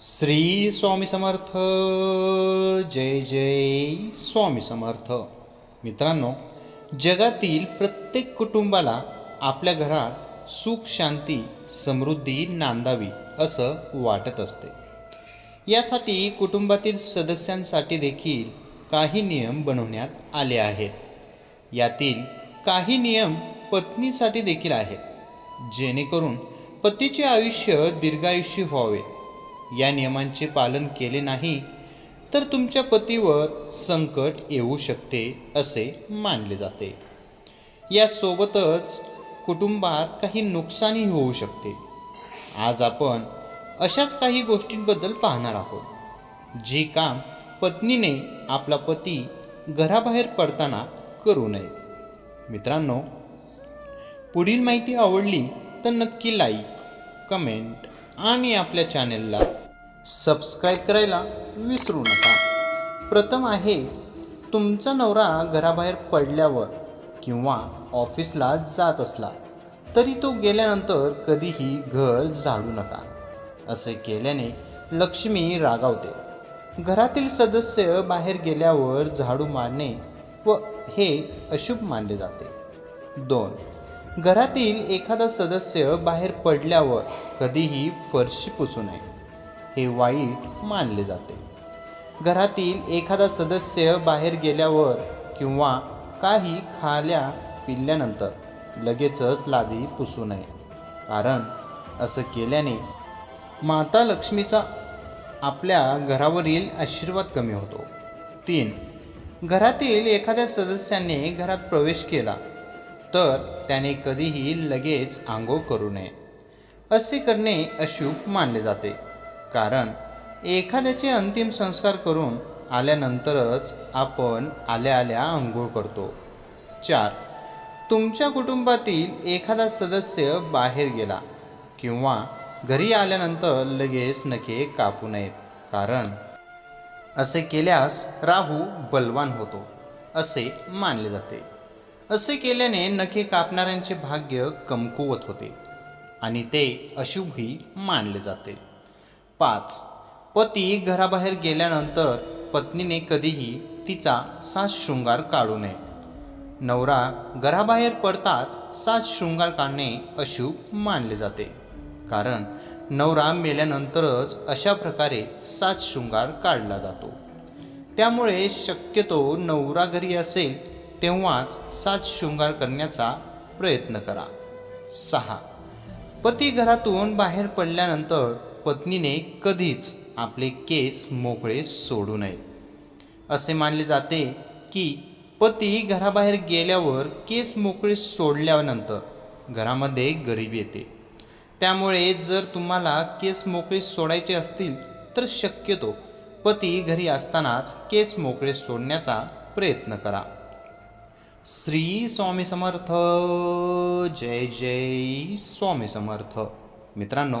श्री स्वामी समर्थ. जय जय स्वामी समर्थ. मित्रांनो जगातील प्रत्येक कुटुंबाला आपल्या घरात सुख शांती समृद्धी नांदावी असं वाटत असते. यासाठी कुटुंबातील सदस्यांसाठी देखील काही नियम बनवण्यात आले आहेत. यातील काही नियम पत्नीसाठी देखील आहेत. जेणेकरून पतीचे आयुष्य दीर्घायुष्य व्हावे. या नियमांचे पालन केले नाही तर तुमच्या पतीवर संकट येऊ शकते असे मानले जाते. यासोबतच कुटुंबात काही नुकसानही होऊ शकते. आज आपण अशाच काही गोष्टींबद्दल पाहणार आहोत. जी काम पत्नीने आपला पती घराबाहेर पडताना करू नये. मित्रांनो पुढील माहिती आवडली तर नक्की लाईक कमेंट आणि आपल्या चॅनेलला सबस्क्राईब करायला विसरू नका. प्रथम आहे तुमचा नवरा घराबाहेर पडल्यावर किंवा ऑफिसला जात असला तरी तो गेल्यानंतर कधीही घर झाडू नका. असे केल्याने लक्ष्मी रागावते. घरातील सदस्य बाहेर गेल्यावर झाडू मारणे व हे अशुभ मानले जाते. दोन घरातील एखादा सदस्य बाहेर पडल्यावर कधीही फरशी पुसू नये. हे वाईट मानले जाते. घरातील एखादा सदस्य बाहेर गेल्यावर किंवा काही खाल्या पिल्यानंतर लगेचच लादी पुसू नये. कारण असं केल्याने माता लक्ष्मीचा आपल्या घरावरील आशीर्वाद कमी होतो. तीन घरातील एखाद्या सदस्याने घरात प्रवेश केला तर त्याने कधीही लगेच आंघोळ करू नये. असे करणे अशुभ मानले जाते. कारण एखाद्याचे अंतिम संस्कार करून आल्यानंतरच आपण आल्या आल्या आंघोळ करतो. चार. तुमच्या कुटुंबातील एखादा सदस्य बाहेर गेला किंवा घरी आल्यानंतर लगेच नखे कापू नयेत. कारण असे केल्यास राहू बलवान होतो असे मानले जाते. असे केल्याने नखे कापणाऱ्यांचे भाग्य कमकुवत होते आणि ते अशुभही मानले जाते. पाच. पती घराबाहेर गेल्यानंतर पत्नीने कधीही तिचा सात शृंगार काढू नये. नवरा घराबाहेर पडताच सात शृंगार काढणे अशुभ मानले जाते. कारण नवरा मेल्यानंतरच अशा प्रकारे सात शृंगार काढला जातो. त्यामुळे शक्यतो नवरा घरी असेल तेव्हाच सात शृंगार करण्याचा प्रयत्न करा. सहा. पती घरातून बाहेर पडल्यानंतर पत्नीने कधीच आपले केस मोकळे सोडू नये. असे मानले जाते की पती घराबाहेर गेल्यावर केस मोकळे सोडल्यानंतर घरामध्ये गरीब येते. त्यामुळे जर तुम्हाला केस मोकळे सोडायचे असतील तर शक्यतो पती घरी असतानाच केस मोकळे सोडण्याचा प्रयत्न करा. श्री स्वामी समर्थ. जय जय स्वामी समर्थ. मित्रांनो